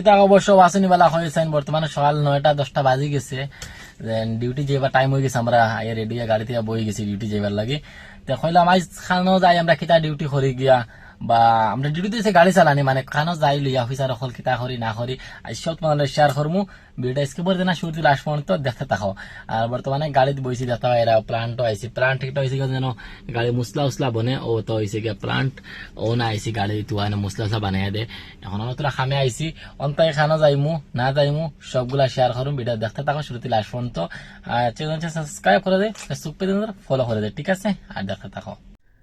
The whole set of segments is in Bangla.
কিতা অবশ্য বাসনি বেলা হয়েছেন, বর্তমানে সকাল নয়টা, দশটা বাজি গেছে। ডিউটি যাইবার টাইম হয়ে গেছে, আমরা আইয়া রেডি গাড়িতে গাড়ি বই গেছি ডিউটি যাইবার লাগে। তো কইলাম আজ খানো যাই, আমরা কিতা ডিউটি করি গিয়া। বা আমরা ডিউটি দিয়েছে গাড়ি চালানি মানে খানো যাই লইয়া অফিসার অকল কিতা করি না করি সব তোমাদের শেয়ার করমু ভিডিওটা স্কিপ করে না শুরু লাস্ট পর্যন্ত দেখতে থাকো। আর বর্তমানে গাড়িতে বইছি দেখতে হয় এরা প্লান্ট আইসি প্লান্ট একটা হয়েছে যেন গাড়ি মুসলা উসলা বনে ও তো হয়েছে গিয়ে প্লান্ট ও না আইসি গাড়ি তুয়া না মুসলা উসলা বানাই দে। এখন আমরা তোরা খামে আইসি অন্তায় খানা যাইমু, না যাইমু সবগুলা শেয়ার করুন ভিডিও দেখতে থাকো শুরুতে লাস্ট পর্যন্ত আর চ্যানেলটা সাবস্ক্রাইব করে দে ফেসবুক পেজ ফলো করে দে, ঠিক আছে? আর দেখতে থাকো।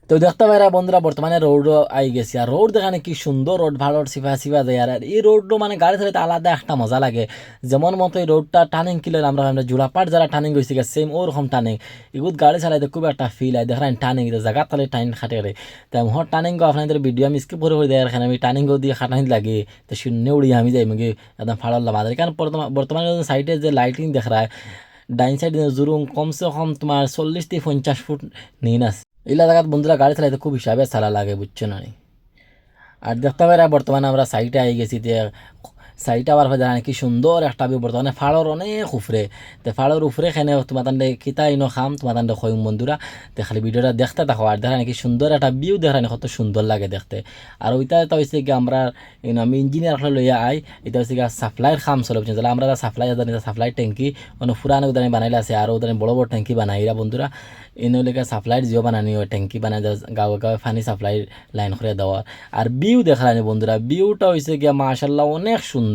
তো দেখতে পাইরা বন্ধুরা, বর্তমানে রোড আই গেছি। আর রোড দেখানে কি সুন্দর রোড ভালো সিফা সিফা দেয়। আর এই রোড মানে গাড়ি চালাতে আলাদা একটা মজা লাগে। যেমন মতো এই রোডটা টার্নিং কিলো আমরা আমরা জোড়াপাট যারা টার্নিং গেছি সেম ওরকম টার্নিং এগুলো গাড়ি চালাইতে খুব একটা ফিল হয় দেখেন টার্নিং জায়গা তালে টাইন খাটে রে তাই মোহর টার্নিং আপনাদের ভিডিও আমি স্কিপ করে করে দেয়। এখানে আমি টার্নিং দিয়ে খাটানি লাগে। তো শূন্য উড়িয়ে আমি যাই, মুগে একদম ফাড়াল্লা বাজারে কারণ বর্তমান- সাইডে যে লাইটিং দেখা যায় ডাইন সাইডে জুরুম, কমসে কম তোমার চল্লিশ থেকে পঞ্চাশ ফুট নিন আছে। এগুলা জায়গাত বন্ধুরা গাড়ি চালাইতে খুব হিসাবে চালা লাগে, বুঝছ না? আর দেখতে পাই বর্তমানে আমরা সাইটে আই গেছি যে সাইটে আবার হয় কি সুন্দর, একটা বর্তমানে ফাড়র অনেক উফরে। তে ফাড়র উফরে খানে তোমার কিতা ইনো খাম তোমার তান্ডে খয়ুম বন্ধুরা তে খালি ভিডিওটা দেখতে থাকো আর দেখা নাকি সুন্দর একটা ভিউ দেখা কত সুন্দর লাগে দেখতে। আর ওইটা এটা হয়েছে কি আমরা আমি ইঞ্জিনিয়ার লইয়া আই। এটা হচ্ছে গিয়ে সাপ্লাইয়ের খাম চলে তাহলে আমরা সাপ্লাই জানি সাপ্লাই ট্যাঙ্কি মানে ফুরানো উদানি বানাইলে আছে আর উদানি বড় বড় ট্যাঙ্কি বানাই এরা বন্ধুরা এনে লেগে সাপ্লাইয়ের জিও বানানি হয়। ট্যাঙ্কি বানাই দেওয়া গাঁয়ে পানি সাপ্লাই লাইন করে দেওয়ার আর ভিউ দেখালানি বন্ধুরা ভিউটা হয়েছে গিয়া মাশাল্লাহ অনেক সুন্দর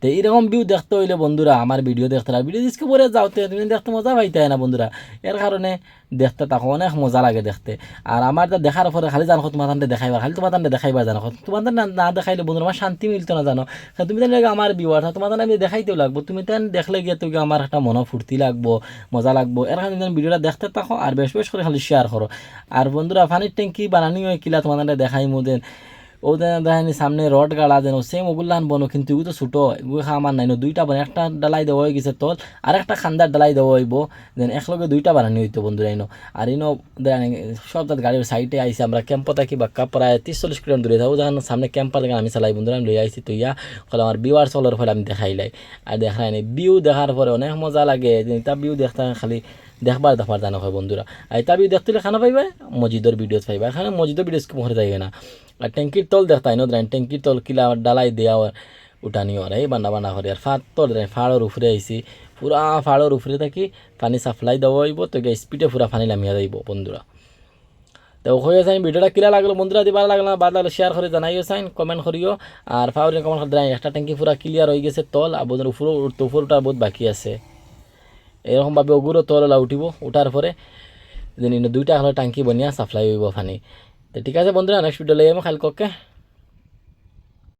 তো এরকম ভিউ দেখতে হইলে বন্ধুরা আমার ভিডিও দেখতে না ভিডিও দিসকে পরে যাওতে তুমি দেখতে মজা পাইতে না বন্ধুরা। এর কারণে দেখতে তাকে অনেক মজা লাগে দেখতে। আর আমার যা দেখার পরে খালি জানো তোমার তান্ডে দেখাইবার খালি তোমার তান্ডে দেখাইবার জানো। তোমার তান্ডে না দেখাইলে বন্ধুরা আমার শান্তি মিলতো না জানো। তুমি তাহলে আমার বিওয়ার তোমার আমি দেখাইতেও লাগবো। তুমি তান দেখলে গিয়ে তুমি আমার একটা মনে ফুর্তি লাগবো, মজা লাগবো। এর কারণে ভিডিওটা দেখতে থাকো আর বেশ বেশ করে খালি শেয়ার করো। আর বন্ধুরা পানির ট্যাঙ্কি বানানি হয় কিলা তান্ডে দেখাই মোদের ও দেখানি সামনে রড গাড়া যেন সেম ওগুলান বনো, কিন্তু এগুলো তো ছোটো এগুলো আমার নাই দুইটা বানাই একটা ডালাই দেওয়া হয়ে গেছে তল, আর একটা খান্দার ডালাই দেওয়া হইব, দেন একলগে দুইটা বানানি হইতো বন্ধুরা ইনো আর ইনো দেখানি সব তার গাড়ির সাইডে আইসি, আমরা ক্যাম্পো থাকি বাক্কা প্রায় তিরিশ চল্লিশ কিলোমিটার দূরে থাকব যখন সামনে ক্যাম্পার দেখেন আমি চালাই বন্ধুরা আমি লই আইসি তো ইয়া ফলে আমার বিউ আর চলার ফলে আমি দেখাইলাই আর দেখাই নাই বিউ দেখার পরে অনেক মজা লাগে তা বিউ দেখতে খালি দেখবার দেখবার জানা হয়, বন্ধুরা। আর তা বিউ দেখতে খানা পাইবে? মসজিদের ভিডিওস পাইবা এখানে মসজিদের ভিডিও মরে যাইবে না। আর ট্যাঙ্কির তল দেখতাই ন ট্যাঙ্কির তল কিলা ডালাই দেওয়া উঠানি আর এই বান্না বান্না করে। আর ফাট তল ফাড়র উপরে আইসি পুরা ফাড়র উপরে থাকি পানি সাপ্লাই দেওয়া হইব, তো স্পিডে পুরা পানি নামিয়া যাইব বন্ধুরা। তো হয়ে যাই ভিডিওটা কিলা লাগল বন্ধুরা ভালো লাগল, বাদ লাগলে শেয়ার করে জানাইও চাইন কমেন্ট করিও। আর ফাউরি কমেন্ট করে জানাই একটা ট্যাঙ্কি পুরা ক্লিয়ার হয়ে গেছে তল, আর বন্ধুর উপরে উপরটা বহুত বাকি আছে। এরকমভাবে ওগুলো তললা উঠিব, উঠার পরে দুইটা হলো টাঙ্কি বনিয়া সাপ্লাই হইব পানি। তো ঠিক আছে বন্ধুরা নেক্সট ভিডিও লই আমি খালি ককে